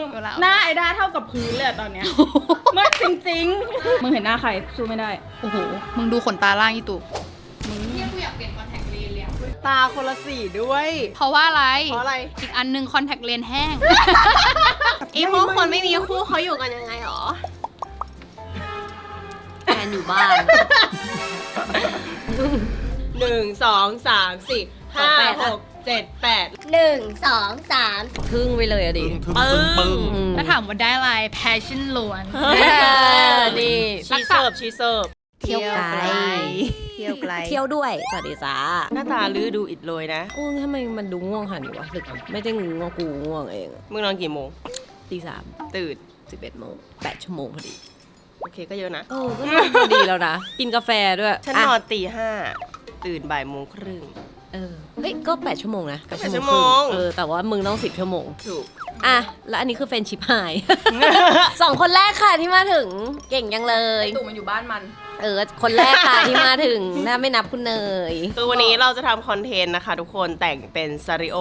มึงเวลาหน้าไอ้ด้าเท่ากับพื้นเลยอะตอนเนี้ยไม่จริงๆ มึงเห็นหน้าใครสู้ไม่ได้ โอ้โห มึงดูขนตาล่างอีตุเนี่ยกูอยากเปลี่ยนคอนแทคเลนส์เลยอะตาคนละสีด้วย เพราะว่าอะไร เพราะอะไร อีกอันหนึงคอนแทคเลนส์แห้ง ไอ้พวกคนไม่มีคู่เขาอยู่กันยังไงหรอแฟนอยู่บ้าน หนึ่งสองสามสี่ห้าแปดหอะ ก เจ็ดแปดหนึ่งสองสามครึ่งไปเลยอะดิทึมทึมปึ้งอืมถ้าถามว่าได้อะไร passion ล้วน เออนี่ชีเสิร์ฟชีเสิร์ฟเที่ยวไกล เที่ยวไกล เที่ยวด้วย สวัสดีจ้าหน้าตาลื้อดูอิดโรยนะกูทำไมมันดูง่วงขนาดนี้วะหรือไม่ได้ง่วงกูง่วงเองมึงนอนกี่โมง ตีสามตื่น สิบเอ็ดโมงแปดชั่วโมงพอดีโอเคก็เยอะนะ เออก็นอนพอดีแล้วนะ กินกาแฟด้วยฉันอะนอนตีห้าตื่นบ่ายโมงครึ่ง เออเฮ้ยก็แปดชั่วโมงนะก็8แปดชั่วโมง ครึ่เออแต่ว่ามึงต้องสิบชั่วโมง ถูก อะ แล้วอันนี้คือเฟรนชิพไฮสองคนแรกค่ะที่มาถึงเก่งยังเลย ตู่มันอยู่บ้านมัน เออ คนแรกค่ะที่มาถึงน่าไม่นับคุณเนย คือวันนี้เราจะทำคอนเทนต์นะคะทุกคนแต่งเป็นซาริโอ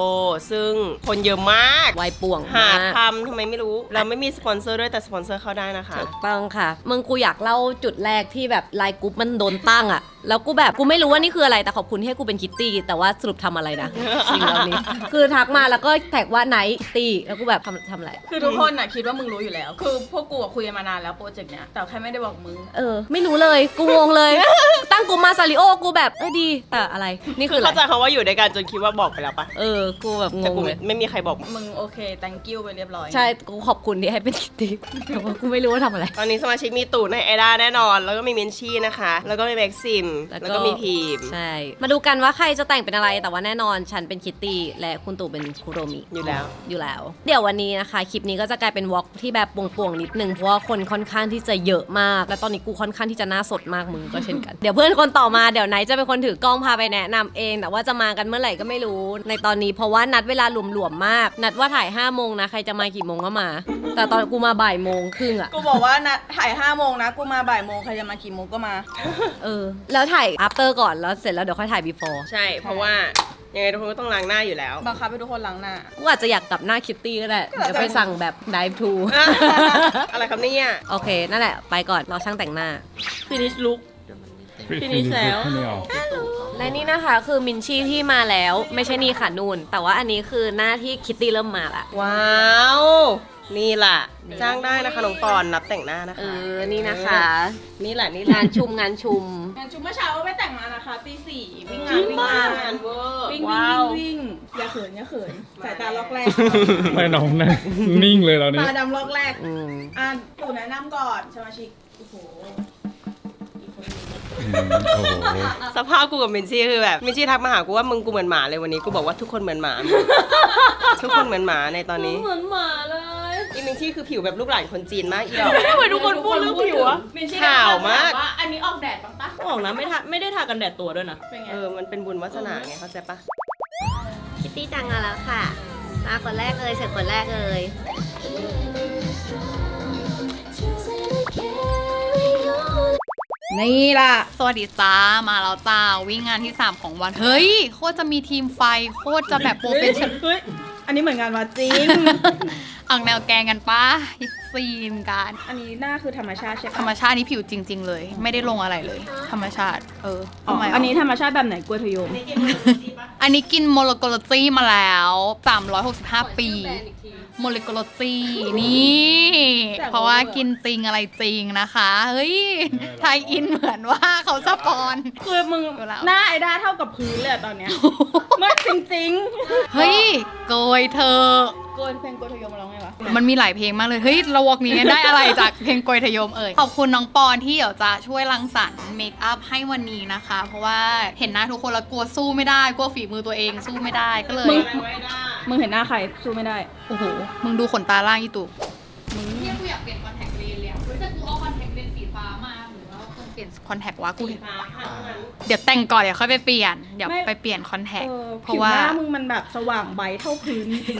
ซึ่งคนเยอะมากวายป่วงหามาก ทำทำไมไม่รู้ เราไม่มีสปอนเซอร์ด้วยแต่สปอนเซอร์เข้าได้นะคะ ถูกต้องค่ะ มึงกูอยากเล่าจุดแรกที่แบบไลน์กรุ๊ปมันโดนตั้งอะ แล้วกูแบบกูไม่รู้ว่านี่คืออะไรแต่ขอบคุณที่ให้กูเป็นคิตตี้แต่ว่าสรุปทำอะไรนะจริงแล้วนี้ คือทักมาแล้วก็แท็กว่าไนท์ตี้แล้วกูแบบทำทำอะไร คือทุกคนน่ะคิดว่ามึงรู้อยู่แล้ว คือพวกกูอะคุยกันมานานแล้วโปรเจกต์เนี้ยแต่แค่ไม่ได้บอกมึง เออ ไม่รู้เลยกูงงเลย ตั้งกูมาซาริโอกูแบบเออดี แต่อะไรนี่คืคือออะไรเข้าใจคำว่าอยู่ด้วยกันจนคิดว่าบอกไปแล้วปะเออ กูแบบงแต่งกูเลยไม่มีใครบอก มึงโอเค thank you ไปเรียบร้อยใช่กูขอบคุณที่ให้เป็นคิตตี้แต่ว่ากูไม่รู้ว่าทำอะไร ตอนนี้สมาชิกมีตู่ในไอด้าแน่นอน แล้วก็มีมินชี่นะคะ แล้วก็มีแม็กซิมแล้วก็แล้วก็มีพีมใช่ มาดูกันว่าใครจะแต่งเป็นอะไร แต่ว่าแน่นอนฉันเป็นคิตตี้และคุณตู่เป็นคุโรมิอยู่แล้ว อยู่แล้ว เดี๋ยววันนี้นะคะ คลิปนี้ก็จะกลายเป็นวอล์กที่แบบป่วงๆนิดนึง เพราะว่าคนค่อนข้างที่จะเยอะมาก และตอนนี้กูค่อนข้างที่จะหน้าสดมากมึงก็เช่นกัน เดี๋ยวเพื่อนคนต่อมาเดี๋ยวไนท์จะเป็นคนถือกล้องพาไปแนะนำเอง แต่ว่าจะมากันเมื่อไหร่ก็ไม่รู้ ในตอนนี้เพราะว่านัดเวลาหลวมๆมาก นัดว่าถ่าย5้าโมงนะใครจะมากี่โมงก็มา แต่ตอนกูมาบ่ายโมงครึ่งอะกูบอกว่านะถ่ายห้าโมงนะกูมาบ่ายโมงใครจะมากี่โมงก็มา เออ แล้วถ่าย after ก่อนแล้วเสร็จแล้วเดี๋ยวค่อยถ่าย before ใช่ เพราะว่ายังไงทุกคนก็ต้องล้างหน้าอยู่แล้ว บังคับให้ทุกคนล้างหน้า กูอาจจะอยากกลับหน้าคิตตี้ก็ได้เดี๋ยวไปสั่งแบบ dive to อะไรครับเนี่ยโอเค นั่นแหละ ไปก่อนรอช่างแต่งหน้า finish look ฟิฟินิชแล้ว ไม่ออก และนี่นะคะคือมินชี่ที่มาแล้ว ไม่ใช่นี่ค่ะนูนแต่ว่าอันนี้คือหน้าที่คิตตี้เริ่มมาละว้าว นี่ล่ะ จ้างได้นะคะน้องปอนนับแต่งหน้านะคะเออนี่นะคะ นี่แหละนี่แหละงานชุมงานชุม งานชุมเมื่อเช้าก็ไปแต่งมานะคะตีสี่วิ่งจงารินงวิ่งมากงานเวอร์วิ่งวิ่ว้างว วิ่งวิ่งอย่าเขินอย่าเขินสายตาล็อกแรกไม่น้องนะ นิ่งเลยตอนนี้ตาดำล็อกแรก อืม อะตู่แนะนำก่อนสมาชิกโอ้โห โอ้โหสภาพกูกับมินชี่คือแบบมินชี่ทักมาหากูว่ามึงกูเหมือนหมาเลยวันนี้กูบอกว่าทุกคนเหมือนหมาทุกคนเหมือนหมาในตอนนี้เหมือนหมาเลยอีมินชี่คือผิวแบบลูกหลานคนจีนมากอีดอกทำไมทุกคนพูดเรื่องผิวอะมินชี่ข่าวมาก ว่าอันนี้ออกแดดบ้างปะออกนะไม่ทาไม่ได้ทากันแดดตัวด้วยนะ เป็นไง เออมันเป็นบุญวาสนาไงเข้าใจปะคิตตี้จังมาแล้วค่ะ มาคนแรกเลยเสร็จคนแรกเลย นี่ล่ะ สวัสดีจ้า มาแล้วจ้า วิ่งงานที่ 3 ของวัน เฮ้ย โคตรจะมีทีมไฟ โคตรจะแบบโปรเฟชชั่นเฮ้ยอันนี้เหมือนงานวัดจริงออกแนวแกงกันปะซีนกัน อันนี้หน้าคือธรรมชาติใช่ปะธรรมชาตินี่ผิวจริง ๆ เลย ไม่ได้ลงอะไรเลย ธรรมชาติ เอออ๋อทำไมอันนี้ธรรมชาติแบบไหนกล้วยทะยมอันนี้กินโมโลโกโลจีมาแล้ว 365 ปี โมเลกุลจีนี่ เพราะว่ากินจริงอะไรจริงนะคะ เฮ้ย ไทยอินเหมือนว่าเขาสปอน คือมึงอยู่แล้วหน้าไอ้ด้าเท่ากับพื้นเลยอะตอนเนี้ย ไม่จริงเฮ้ย โกยเธอๆโกยเพลงกล้วยทะยมมาร้องไงวะ มันมีหลายเพลงมากเลย เฮ้ยเราวอกนี้ได้อะไรจากเพลงโกยทะยมเอ่ย ขอบคุณน้องปอนที่เดี๋ยวจะช่วยรังสรรค์เมคอัพให้วันนี้นะคะ เพราะว่าเห็นหน้าทุกคนแล้วกลัวสู้ไม่ได้ กลัวฝีมือตัวเองสู้ไม่ได้ก็เลย มึงมึงเห็นหน้าใครสู้ไม่ได้ โอ้โห มึงดูขนตาล่างอีตุมึงเนี่ยกูอยากเปลี่ยนคอนแทคเลนส์เลยอะเฮ้ยแต่กูเอาคอนแทคเลนส์สีฟ้ามาหรือว่าควรเปลี่ยนคอนแทควะกูเห็น เดี๋ยวแต่งก่อนเดี๋ยวค่อยไปเปลี่ยน เดี๋ยวไม่ ไปเปลี่ยนคอนแทค เออเพผิราะวว่าหน้ามึงมันแบบสว่างใบเท่าพื้นจริง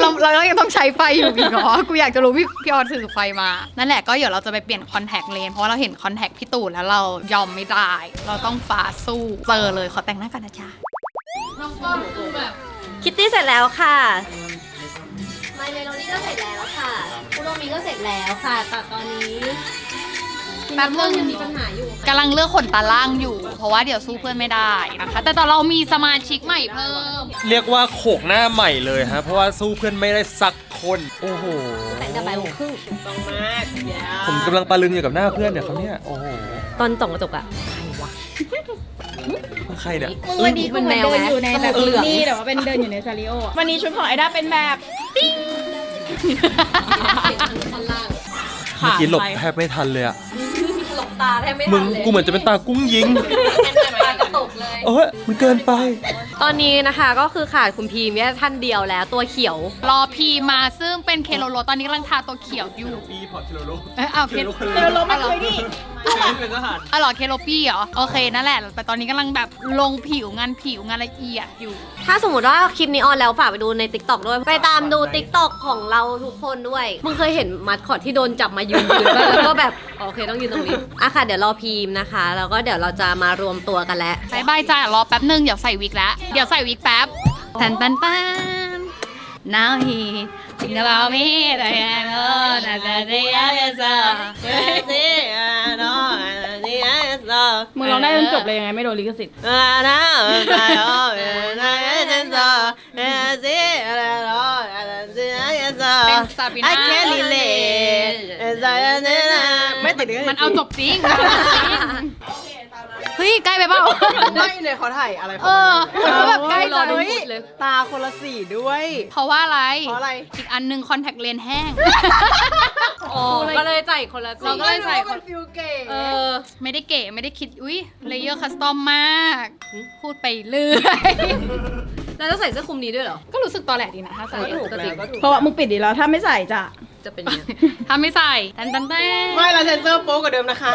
เราเรายังต้องใช้ไฟอยู่อีกเหรอกูอยากจะรู้พี่พี่ออนถือไฟมา นั่นแหละก็เดี๋ยวเราจะไปเปลี่ยนคอนแทคเลนส์เพราะว่าเราเห็นคอนแทคพี่ตู่แล้วเรายอมไม่ได้ เราต้องฝ่าสู้เจอเลยขอแต่งหน้ากันนะจ๊ะน้องก้อนคือแบบคิตตี้เสร็จแล้วค่ะมา My Melody ก็เสร็จแล้วค่ะคุโรมิก็เสร็จแล้วค่ะแต่ตอนนี้ แป๊บนึงยังมีปัญหาอยู่กำลังเลือกขนตาล่างอยู่ เพราะว่าเดี๋ยวสู้เพื่อนไม่ได้นะคะ แต่ตอนเรามีสมาชิกใหม่เพิ่ม เรียกว่าโขกหน้าใหม่เลยฮะ เพราะว่าสู้เพื่อนไม่ได้สักคน โอ้โห แต่งแต่บ่ายโมงครึ่งต้องมากอย่าผมกำลังตะลึงอยู่กับหน้าเพื่อนเนี่ยเขาเนี่ย โอ้โห ตอนส่องกระจกอะใครเนี่ยมึงวันนี้กูเหมือนเดินอยู่ในแบบเหลืองนี่แต่ว่าเป็นเดินอยู่ในซาริโออะวันนี้ชุดของไอด้าเป็นแบบเมื่อกี้หลบแทบไม่ทันเลยอะหลบ ตาแทบไม่มึทังนเลยกูเหมือนจะเป็นตากุ้งยิง ตากระตุกเลยเอ้ยมันเกินไป ตอนนี้นะคะก็คือขาดคุณพีมแค่ท่านเดียวแล้วตัวเขียว รอพีมาซึ่งเป็นเคโลโลตอนนี้กำลังทาตัวเขียวอยู่ ปีพอร์ตเชลโล เอ้ยเอาเคโลเดี๋ยวลงมาคุยดิ เป็นทหารอ๋อเหรอเคโลปี้เหรอ โอเคนั่นแหละ แต่ตอนนี้กำลังแบบลงผิวงานผิวงานละเอียดอยู่ ถ้าสมมติว่าคลิปนี้ออนแล้วฝากไปดูใน t ิ k t o k ด้วย ไปตามดู t ิ k t o k ของเราทุกคนด้วย มึงเคยเห็นมัดคอดที่โดนจับมายืนยืนแล้วก็แบบโอเคต้องยืนตรงนี้อะค่ะเดี๋ยวรอพีมนะคะ แล้วก็เดี๋ยวเราจะมารวมตัวกันแล้วบายบายจ้ารอแป๊บนึงเดี๋ยวใส่วิกแล้ว เดี๋ยวใส่วิกแป๊บแตนตันตัน now he think about me that I know that the answer มึงร้องได้จนจบเลยยังไงไม่โดนลิขสิทธิ์เป็นซาบิน่า I can't relate ไม่ติดเลยมันเอาจบจริงมันเอาจบจริงเฮ้ยใกล้ไปเปล่าไม่เนี่ยเขาถ่ายอะไรขเออมันแบบใกล้จะยเฮ้ยเลยตาคนละสีด้วย เพราะว่าอะไร เพราะอะไร อีกอันหนึงคอนแทคเลนส์แห้ง ก็เลยจ่ายคนละเราก็เลยใส่มันฟิลเก๋เออ ไม่ได้เก๋ไม่ได้คิดอุ้ยเลเยอร์คัสตอมมาก พูดไปเรื่อย แล้วจะใส่เสื้อคลุมนี้ด้วยเหรอ ก็รู้สึกตอแหลดีนะถ้าใส่ก็ถูกแล้วก็ถูกเพราะว่ามึงปิดดีแล้วถ้าไม่ใส่จะ จะเป็นอย่างนี้ยถ้าไม่ใส่ตันตันตันไม่เราเซนเซอร์โป๊กว่าเดิมนะคะ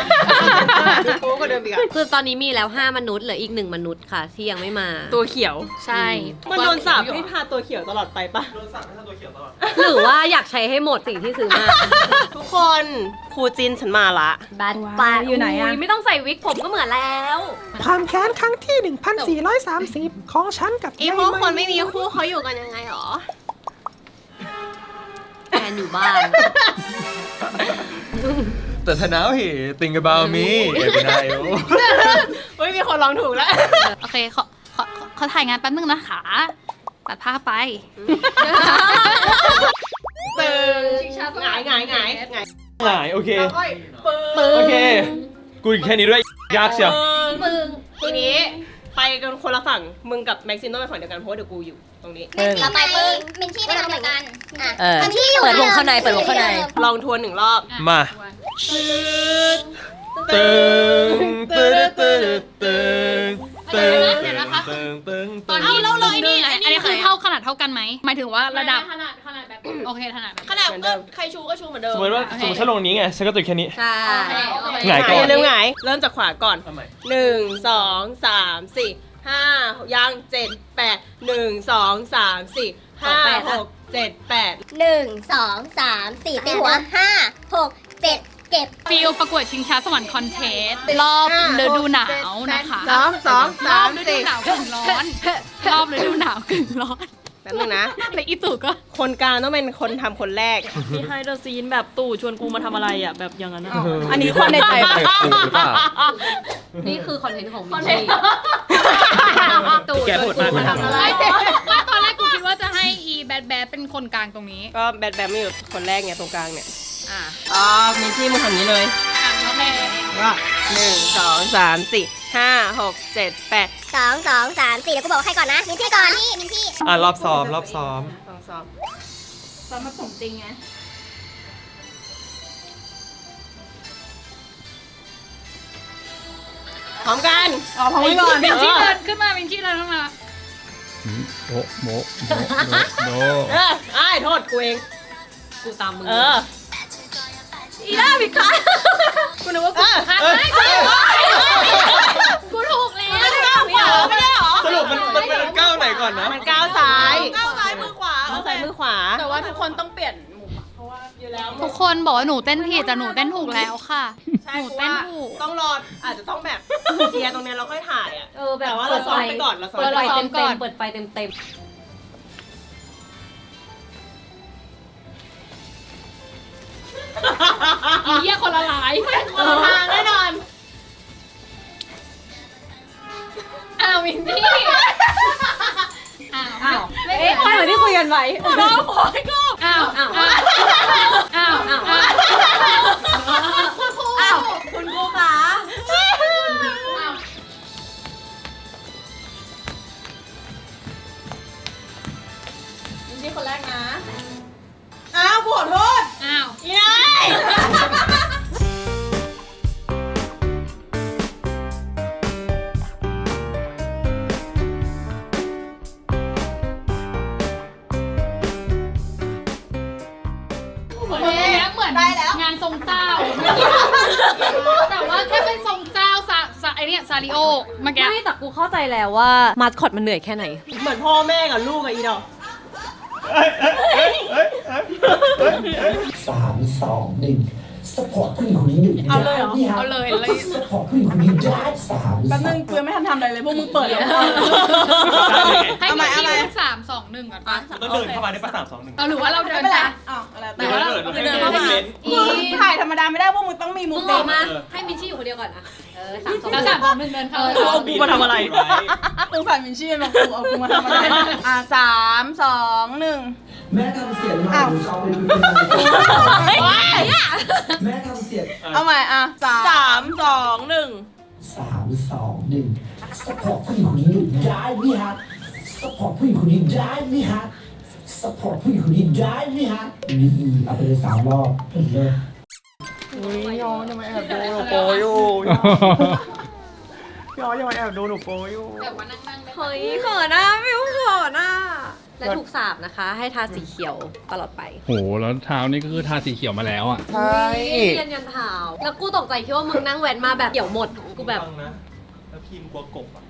ดูโป๊กว่าเดิมอีกอะคือตอนนี้มีแล้ว 5 มนุษย์เหลืออีก1มนุษย์ค่ะ ที่ยังไม่มา ตัวเขียว ใช่มันโดนสาบให้ทาตัวเขียวตลอดไปปะหรือว่าอยากใช้ให้หมดสิ่งที่ซื้อมา ทุกคนครูจินฉันมาละบัตว้ายอยู่ไหนอะไม่ต้องใส่วิกผมก็เหมือนแล้ว ความแค้นครั้งที่ 1430 ของฉันกับไอ้พวกคนไม่มีคู่เขาอยู่กันยังไงหรอแฟ นอยู่บ้าน แต่ถ้าหนาวเหติงกับามีเอเปนไอโอเฮ้ยมีคนร้องถูกแล้ว โอเคขอขอขอขอถ่ายงานแป๊บนึงนะคะตัดภาพไป ตึงหงายหงายหงายหงายหงายโอเคค่อยปึ้งโอเค กูอีกแค่นี้ด้วย ยากเชียว ปึ้งทีนี้ ไปกันคนละฝั่ง มึงกับแม็กซิมต้องไปฝั่งเดียวกันเพราะว่าเดี๋ยวกูอยู่ตรงนี้ต่อไปปึ้งมินชี่ไปทำเหมือนกันอะเออทำที่อยู่เปิดวงข้างในเปิดวงข้างใน ลองทวนหนึ่งรอบ มา ตึงตึงตึงตึง ตึงตึงตอนนี้เราเลยนี่ อันนี้คือเท่าขนาดเท่ากันไหมหมายถึงว่าระดับขนาดขนาดแบบโอเคขนาดแบบขนาดเหมือนเดิมใครชูก็ชูเหมือนเดิม สมมติว่าสมมติฉันลงนี้ไงฉันก็ตัวแค่นี้ ใช่หงายก่อน อย่าลืมหงาย เริ่มจากขวาก่อน ทำไมหนึ่งสองสามสี่ห้ายังเจ็ดแปดหนึ่งสองสามสี่ห้าหกเจ็ดแปด หนึ่งสองสามสี่ตีหัวห้าหกเจ็ด เก็บฟิลประกวดชิงช้าสวรรค์คอนเทสต์รอบฤดูหนาวนะคะสองสองรสาอบมฤดูสี่หนาวกึ่งร้อนรอบฤดูหนาวกึ่งร้อนแป๊บนึงนะ และอีตู่ก็คนกลางต้องเป็นคนทำคนแรก ที่ให้เดอะซีนแบบตู่ชวนกูมาทำอะไรอะแบบอย่างนั้นอะอันนี้คนในใจใครกูหรือเปล่า นี่คือคอนเทนต์ของมินชี่แกพูดมากนะไม่ไม่ตอนแรกกูคิดว่าจะให้อีแบดแบดเป็นคนกลางตรงนี้ ก็แบทแบทไม่อยู่คนแรกไงตรงกลางเนี่ย อะอ๋อมีที่มึงทำนี้เลยอะโอเคว่าหนึ่งสองสามสี่ห้าหกเจ็ดแปดสองสองสามสี่เดี๋ยวกูบอกใครก่อนนะ มินชี่ก่อนนี่มินชี่อะรอบซ้อมรอบซ้อมสองสองตอนมาผมจริงไงพร้อมกันอ๋อพร้อมไว้ก่อนวินชี่เดินขึ้นมาวินชี่เดินขึ้นมาโมโมโมโมโมเออไอ้ายโทษกูเองกูตามมึงเออ อีด้าผิดค่ะกูนึกว่ากูค่ะเออกูถูกแล้วไม่ได้เหรอไม่ได้เหรอสรุปมันมันเป็นก้าวไหนก่อนนะมันก้าวซ้ายก้าวซ้ายมือขวาก้าวซ้ายมือขวา แต่ว่าทุกคนต้องเปลี่ยนมุมอะเพราะว่าอยู่แล้วทุกคนบอกว่าหนูเต้นผิดแต่หนูเต้นถูกแล้วค่ะใช่หนูเพราะเต้นว่าถูกต้องรออาจจะต้องแบบเคลียร์ตรงเนี้ยเราค่อยถ่ายอะเออแบบแต่ว่าเราซ้อมไปก่อนเราซ้อมเปิดไปไฟก่อนเต็มเต็มๆเปิดไฟเต็มเต็ม ไอ้คนละลายคนละทางแน่นอน อ้าวมินนี่ อ้าวอ้าวเอ๊ะเหมือนที่คุยกันไว้อ้าวอ้าวอ้าวอ้าวอ้าวอ้าวคุณกูอ้าวคุณครูคะนี่คนแรกนะ อ้าวกูขอโทษอ้าวอีนาย ซาไอเนี่ยซาริโอเมื่อกี้ไม่แต่กูเข้าใจแล้วว่ามาสคอตมันเหนื่อยแค่ไหน เหมือนพ่อแม่กับลูกกับอีดอกสามสองหนึ่ง สปอร์ตผู้หญิงคนนี้อยู่เอาเลยเหรอนี่ฮะเอาเลยเลย สปอร์ตผู้หญิงคนนี้ได้สามแป๊บสนึองงกูยังไม่ทันทำอะไรเลยพวกมึงเปิดแล้ว ให้เอาใหม่มาเอาชี้ใหม่ สามสองหนึ่งก่อนปะต้องเดินเข้ามาได้ประสามสองหนึ่ง เอาหรือว่าเราเดิไม่นเป็นไรช้าอ้าวอะไรหรือว่าเราเดินเดินเข้ามาอีมึงถ่ายธรรมดาไม่ได้พวกมึงต้องมีมุมึกงเด็ออกกมาให้มินชี่อยู่คนเดียวก่อนอะเออสามสองแล้วสามสองหนึ่งเดินเข้าเอากูมาทำอะไร มึงฝ่ายมินชี่มากูเอากูมาทำอะไรอะสามสองหนึ่ง แม่ทำเสียงหน่อยอ้าวหนูชอบเป็นเป็นแม่ทำเสียงเอาใหม่อะสามสามสองหนึ่งสามสองหนึ่งสปอร์ตผู้หญิงคนนี้อยู่ได้ไหมฮะสปอร์ตผู้หญิงคนนี้ได้ไหมฮะสปอร์ตผู้หญิงคนนี้ได้ไหมฮะนี่เอาไปเลยสามรอบเลยยอยังมาแอบดูหนูโปอยู่ยอยังมาแอบดูหนูโปอยู่แบบว่านั่งๆได้เฮ้ยเขินอะไม่รู้เขินอะ และถูกสาบนะคะ ให้ทาสีเขียวตลอดไปโหแล้วเท้านี่ก็คือทาสีเขียวมาแล้วอะ ใช่เรียนยันเท้าแล้วกูตกใจคิดว่ามึงนั่งแว้นมาแบบเขียวหมดกูแบบฟังนะแล้วพิมพ์กลัวกบอะ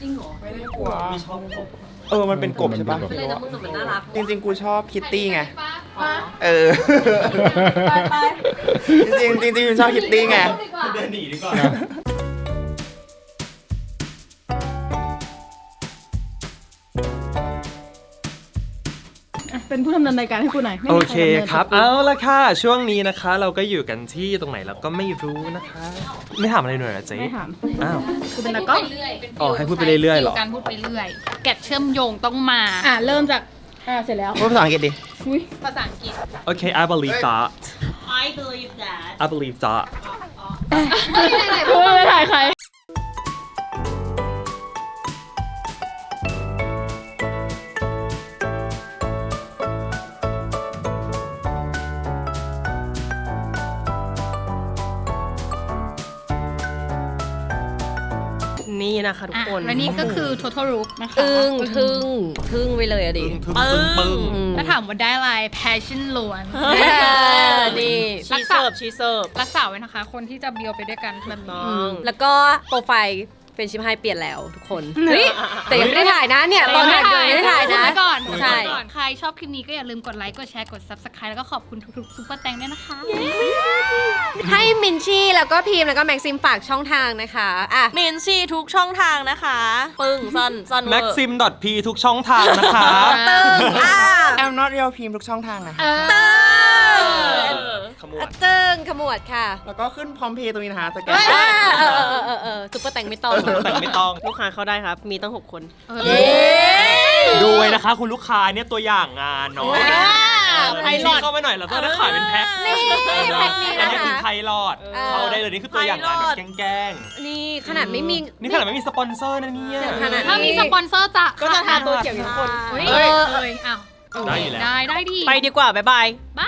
จริงเหรอไม่ได้กลัวไม่ชอบกบเออ มันเป็นกบใช่ปะเลยนะมึงแต่มันน่ารัก จริงๆ กูชอบคิตตี้ไงปะเออไปไปจริงๆจริงๆกูชอบคิตตี้ไงเดินหนีดีกว่า เป็นผู้ดำเนินรายการให้กูหน่อยไม่โอมีเคใดำนินครับ เอาละค่ะ ช่วงนี้นะคะ เราก็อยู่กันที่ตรงไหนเราก็ไม่รู้นะคะ ไม่ถามอะไรหน่อยเหรอเจ๊ไม่ถามอ้าว กูเป็นนักกล้องอ๋อให้พูดไปเรื่อยๆเหรอการพูดไปเรื่อย แกะเชื่อมโยงต้องมา อะเริ่มจากอะเสร็จแล้วพูดภาษาอังกฤษดิ อุ้ยภาษาอังกฤษ โอเค I believe that I believe that I believe that กูไม่ไปถ่ายใคร นี่นะคะทุกอะคน และนี่ก็คือ total look นะคะอึ้งทึ่งทึ่งไปเลยอะดิปึ้งปึ้งปึ้งอืมถ้าถามว่าได้อะไร passion ล้วนเออนี่ชีเสิร์ฟชีเสิร์ฟรักษาไว้นะคะ คนที่จะเบียวไปด้วยกันแบบนี้อืมแล้วก็โปรไฟล์ เป็นชิมไฮเปลี่ยนแล้วทุกคนเฮ้ยแต่ยังไม่ได้ถ่ายนะเนี่ย ตอนถ่ายยังไม่ได้ถ่ายนะพูดไว้ก่อนใช่พูดไว้ก่อนใครชอบคลิปนี้ก็อย่าลืมกดไลค์ กดแชร์ กด subscribe แล้วก็ขอบคุณทุกๆซุปเปอร์แตงด้วยนะคะ ให้มินชี่แล้วก็พีมแล้วก็แม็กซิมฝากช่องทางนะคะอะ มินชี่ทุกช่องทางนะคะ ปึ้งสั้นสั้นเวอร์ maxim p ทุกช่องทางนะคะ ตึ้งอะ แอม not real พิมพ์ทุกช่องทางนะ เออตึ้ง ขมวดตึ้งขมวดค่ะแล้วก็ขึ้นพร้อมเพย์ตรงนี้นะคะสแกนอ่าเออเออเออเออซุปเปอร์แตงไม่ต้องแต่ไม่ต้อง ลูกค้าเข้าได้ครับ มีตั้ง 6 คน เย้ดูไว้นะคะ คุณลูกค้าเนี่ยตัวอย่างงานเนาะไพลอต เข้าไปหน่อยเราต้องได้ขายเป็นแพ็คนี่แพ็คนี้อันนะนี้คือคะไทยรอดเออ เข้าได้เลยนี่คือตัวอย่างงานแบบแกล้งนี่ขนาดไม่มี ๆนี่ขนาดไม่มีสปอนเซอร์นะเนี่ย ขนาด ถ้ามีสปอนเซอร์จะก็จะทาตัวเขียวอยู่ทุกคน เฮ้ยเออเลยอ้าวได้อยู่แล้ว ได้ได้ดีไปดีกว่า บ๊ายบายบาย